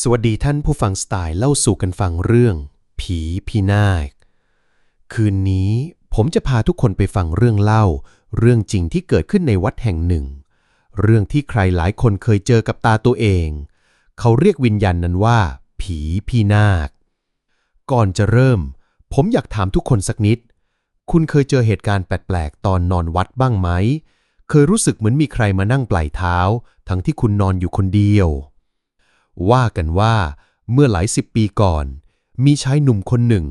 สวัสดีท่านผู้ฟังสไตล์เล่าสู่กันฟังเรื่อง ผีพินาศคืนนี้ผมจะพาทุกคนไปฟังเรื่องเล่า เรื่องจริงที่เกิดขึ้นในวัดแห่งหนึ่ง เรื่องที่ใครหลายคนเคยเจอกับตาตัวเอง เขาเรียกวิญญาณนนั้นว่า ผีพินาศก่อนจะเริ่ม ผมอยากถามทุกคนสักนิด คุณเคยเจอเหตุการณ์แปลกๆตอนนอนวัดบ้างไหม เคยรู้สึกเหมือนมีใครมานั่งปลายเท้า ทั้งที่คุณนอนอยู่คนเดียว ว่ากันว่าเมื่อหลายสิบปีก่อน มีชายหนุ่มคนหนึ่ง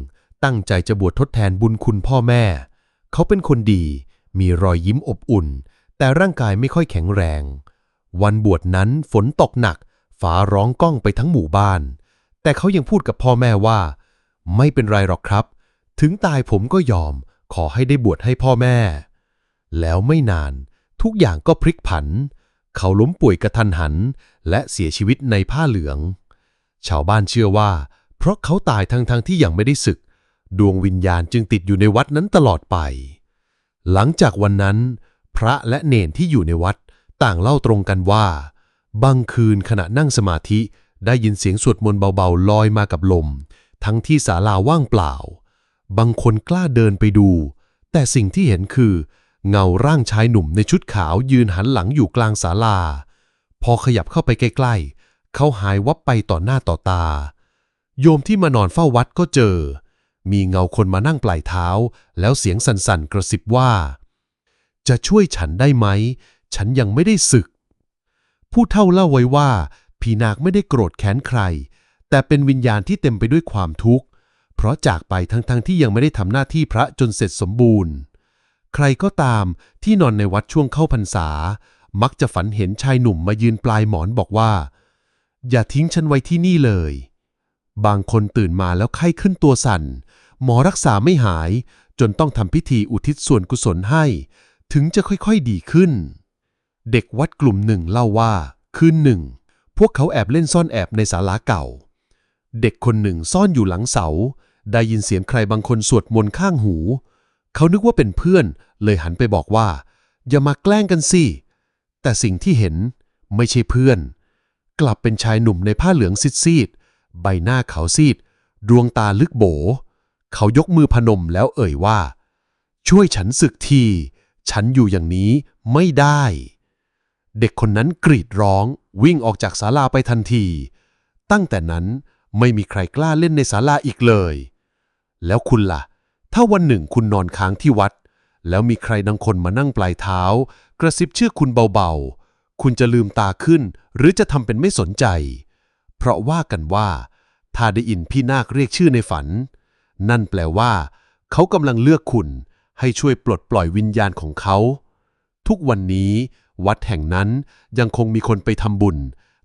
ตั้งใจจะบวชทดแทนบุญคุณพ่อแม่ เขาเป็นคนดี มีรอยยิ้มอบอุ่น แต่ร่างกายไม่ค่อยแข็งแรง วันบวชนั้นฝนตกหนัก ฟ้าร้องก้องไปทั้งหมู่บ้าน แต่เขายังพูดกับพ่อแม่ว่า ไม่เป็นไรหรอกครับ ถึงตายผมก็ยอม ขอให้ได้บวชให้พ่อแม่ แล้วไม่นาน ทุกอย่างก็พลิกผันเเขาล้มป่วยกระทันหัน และเสียชีวิตในผ้าเหลือง ชาวบ้านเชื่อว่า เพราะเขาตายทั้งๆทที่ยังไม่ได้ศึก ดวงวิญญาณจึงติดอยู่ในวัดนั้นตลอดไป หลังจากวันนั้น พระและเนนที่อยู่ในวัดต่างเล่าตรงกันว่า บางคืนขณะนั่งสมาธิได้ยินเสียงสวดมนต์เบาๆลอยมากับลม ทั้งที่ศาลาว่างเปล่า บางคนกล้าเดินไปดู แต่สิ่งที่เห็นคือ เงาร่างชายหนุ่มในชุดขาวยืนหันหลังอยู่กลางศาลา พอขยับเข้าไปใกล้ๆ เขาหายวับไปต่อหน้าต่อตา โยมที่มานอนเฝ้าวัดก็เจอ มีเงาคนมานั่งปลายเท้า แล้วเสียงสั่นๆกระซิบว่า จะช่วยฉันได้ไหม ฉันยังไม่ได้ศึก ผู้เฒ่าเล่าไว้ว่าผีนาคไม่ได้โกรธแค้นใคร แต่เป็นวิญญาณที่เต็มไปด้วยความทุกข์ เพราะจากไปทั้งๆทที่ยังไม่ได้ทำหน้าที่พระจนเสร็จสมบูรณ์ ใครก็ตามที่นอนในวัดช่วงเข้าพรรษา มักจะฝันเห็นชายหนุ่มมายืนปลายหมอนบอกว่า อย่าทิ้งฉันไว้ที่นี่เลย บางคนตื่นมาแล้วไข้ขึ้นตัวสั่น หมอรักษาไม่หาย จนต้องทำพิธีอุทิศส่วนกุศลให้ ถึงจะค่อยๆดีขึ้น เด็กวัดกลุ่มหนึ่งเล่าว่า คืนหนึ่ง พวกเขาแอบเล่นซ่อนแอบในศาลาเก่า เด็กคนหนึ่งซ่อนอยู่หลังเสา ได้ยินเสียงใครบางคนสวดมนต์ข้างหู เขานึกว่าเป็นเพื่อน เลยหันไปบอกว่า อย่ามาแกล้งกันสิ แต่สิ่งที่เห็นไม่ใช่เพื่อน กลับเป็นชายหนุ่มในผ้าเหลืองซีดๆใบหน้าขาวซีด ดวงตาลึกโบ เขายกมือพนมแล้วเอ่ยว่า ช่วยฉันศึกที ฉันอยู่อย่างนี้ไม่ได้ เด็กคนนั้นกรีดร้องวิ่งออกจากศาลาไปทันที ตั้งแต่นั้นไม่มีใครกล้าเล่นในศาลาอีกเลย แล้วคุณล่ะ ถ้าวันหนึ่งคุณนอนค้างที่วัด แล้วมีใครบางคนมานั่งปลายเท้า กระซิบชื่อคุณเบาๆ คุณจะลืมตาขึ้น หรือจะทำเป็นไม่สนใจ เพราะว่ากันว่า ถ้าได้ยินพี่นาคเรียกชื่อในฝัน นั่นแปลว่า เขากำลังเลือกคุณ ให้ช่วยปลดปล่อยวิญญาณของเขา ทุกวันนี้วัดแห่งนั้นยังคงมีคนไปทำบุญ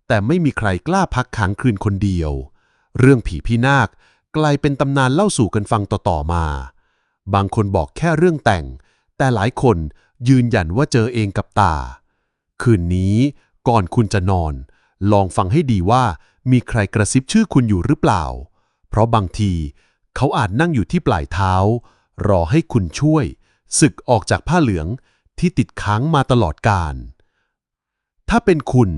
แต่ไม่มีใครกล้าพักค้างคืนคนเดียว เรื่องผีพี่นาคกลายเป็นตำนานเล่าสู่กันฟังต่อ ๆ มา บางคนบอกแค่เรื่องแต่ง แต่หลายคนยืนยันว่าเจอเองกับตา คืนนี้ก่อนคุณจะนอน ลองฟังให้ดีว่ามีใครกระซิบชื่อคุณอยู่หรือเปล่า เพราะบางที เขาอาจนั่งอยู่ที่ปลายเท้า รอให้คุณช่วย สึกออกจากผ้าเหลืองที่ติดค้างมาตลอดกาลถ้าเป็นคุณ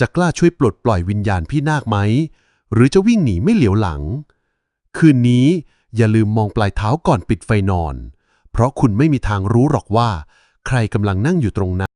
จะกล้าช่วยปลดปล่อยวิญญาณพี่นาคไหม หรือจะวิ่งหนีไม่เหลียวหลัง คืนนี้ อย่าลืมมองปลายเท้าก่อนปิดไฟนอน เพราะคุณไม่มีทางรู้หรอกว่า ใครกำลังนั่งอยู่ตรงนั้น